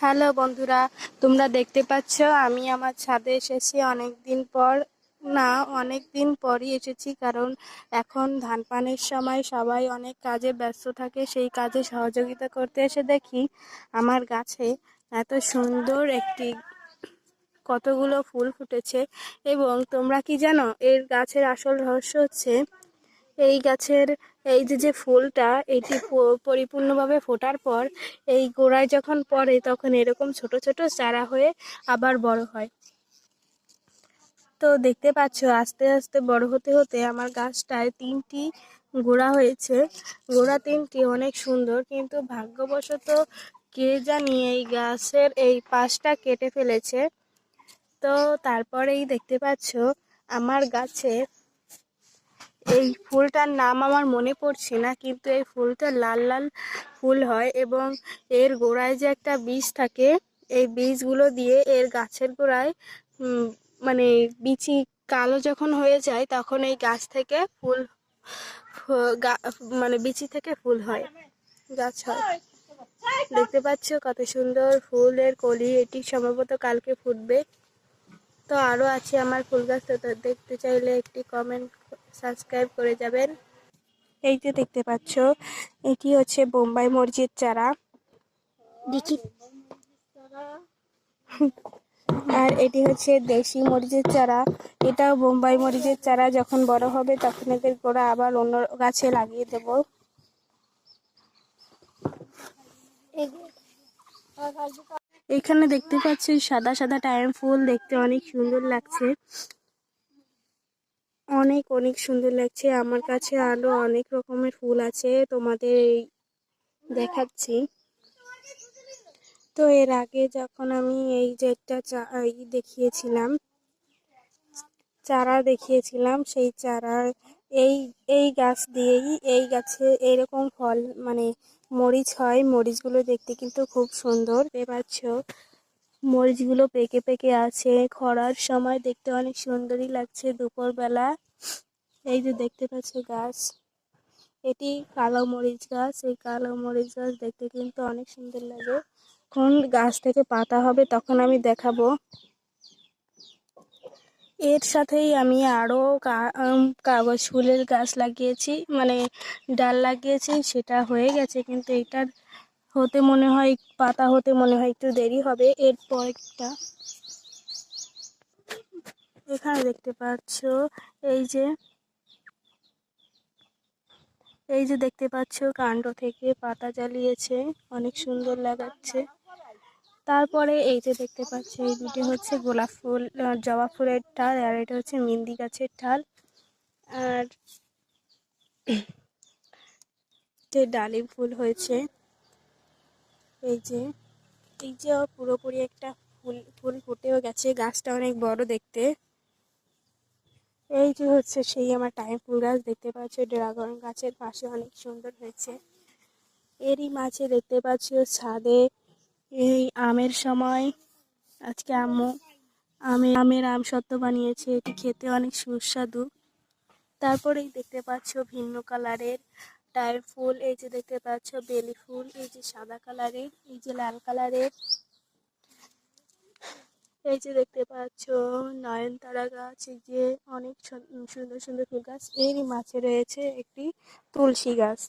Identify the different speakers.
Speaker 1: Hello বন্ধুরা, তোমরা দেখতে পাচ্ছ আমি আমার ছাদে এসেছি অনেক দিন পর। না অনেক দিন পরই এসেছি কারণ এখন ধান পানের সময় সবাই অনেক কাজে ব্যস্ত থাকে, সেই কাজে সহযোগিতা করতে এসে দেখি আমার গাছে এত সুন্দর একটি কতগুলো ফুল ফুটেছে। এবং তোমরা কি জানো, এর গাছের আসল রহস্য হচ্ছে এই গাছের এই যে যে ফুলটা, এটি পরিপূর্ণভাবে ফোটার পর এই গোড়ায় যখন পড়ে, তখন এরকম ছোট ছোট চারা হয়ে আবার বড় হয়। তো দেখতে পাচ্ছ, আস্তে আস্তে বড় হতে হতে আমার গাছটায় তিনটি গোড়া হয়েছে। গোড়া তিনটি অনেক সুন্দর, কিন্তু ভাগ্যবশত কে জানি এই গাছের এই পাশটা কেটে ফেলেছে। তো তারপরেই দেখতে পাচ্ছ, আমার গাছে এই ফুলটার নাম আমার মনে পড়ছে না, কিন্তু এই ফুলটা লাল লাল ফুল হয় এবং এর গোড়ায় যে একটা বীজ থাকে, এই বীজগুলো দিয়ে এর গাছের গোড়ায় মানে বিচি কালো যখন হয়ে যায়, তখন এই গাছ থেকে ফুল মানে বিচি থেকে ফুল হয়, গাছ হয়। দেখতে পাচ্ছ কত সুন্দর ফুলের কলি, এটি সম্ভবত কালকে ফুটবে। তো আরও আছে আমার ফুল গাছ তো দেখতে চাইলে একটি কমেন্ট সাবস্ক্রাইব করে যাবেন। এই যে দেখতে পাচ্ছ এটি হচ্ছে বোম্বাই মরিচের চারা। দেখি। আর এটি হচ্ছে দেশি মরিচের চারা। এটাও বোম্বাই মরিচের চারা যখন বড় হবে তখন এদের গোড়া আবার অন্য গাছে লাগিয়ে দেব। এখানে দেখতে পাচ্ছি সাদা সাদা টাইম ফুল। দেখতে অনেক সুন্দর লাগছে। অনেক অনেক সুন্দর লাগছে। আমার কাছে আরও অনেক রকমের ফুল আছে তোমাদের এই দেখাচ্ছি। তো এর আগে যখন আমি এই চা, এই দেখিয়েছিলাম, চারা দেখিয়েছিলাম, সেই চারা এই এই গাছ দিয়েই এই গাছে এরকম ফল মানে মরিচ হয়, মরিচগুলো দেখতে কিন্তু খুব সুন্দর। পাচ্ছ, মরিচগুলো পেকে পেকে আছে, খরার সময় দেখতে অনেক সুন্দরই লাগছে দুপুরবেলা। এই যে দেখতে পাচ্ছ গাছ, এটি কালো মরিচ গাছ, এই কালো মরিচ গাছ দেখতে কিন্তু অনেক সুন্দর লাগে। যখন গাছ থেকে পাতা হবে তখন আমি দেখাবো। এর সাথেই আমি আরও কা- উম, কাগজ ফুলের গাছ লাগিয়েছি মানে ডাল লাগিয়েছি সেটা হয়ে গেছে কিন্তু এটার হতে মনে হয় পাতা হতে মনে হয় একটু দেরি হবে। এরপর একটা এখানে দেখতে পাচ্ছ এই যে এই যে দেখতে পাচ্ছ কাণ্ড থেকে পাতা জ্বালিয়েছে অনেক সুন্দর লাগাচ্ছে। তারপরে এই যে দেখতে পাচ্ছি, এই দুটি হচ্ছে গোলাপ ফুল জবা ফুলের ঠাল আর এটা হচ্ছে মেহেন্দি গাছের ঠাল আর যে ডালিম ফুল হয়েছে, এই যে এই যে পুরোপুরি একটা ফুল ফুল ফুটেও গেছে, গাছটা অনেক বড় দেখতে। এই যে হচ্ছে সেই আমার টাইম ফুল গাছ, দেখতে পাচ্ছ ড্রাগন গাছের পাশে অনেক সুন্দর হয়েছে। এরই মাঝে দেখতে পাচ্ছ ছাদে এই আমের সময়। আজকে আম্মু আমে আমের আম সত্ত্ব বানিয়েছে, এটি খেতে অনেক সুস্বাদু। তারপরেই দেখতে পাচ্ছ ভিন্ন কালারের টাইম ফুল, এই যে দেখতে পাচ্ছ বেলি ফুল, এই যে সাদা কালারের, এই যে লাল কালারের। এই যে দেখতে পাচ্ছ নয়নতারা গাছ, এই যে অনেক সুন্দর সুন্দর ফুল গাছ। এরই মাঝে রয়েছে একটি তুলসী গাছ।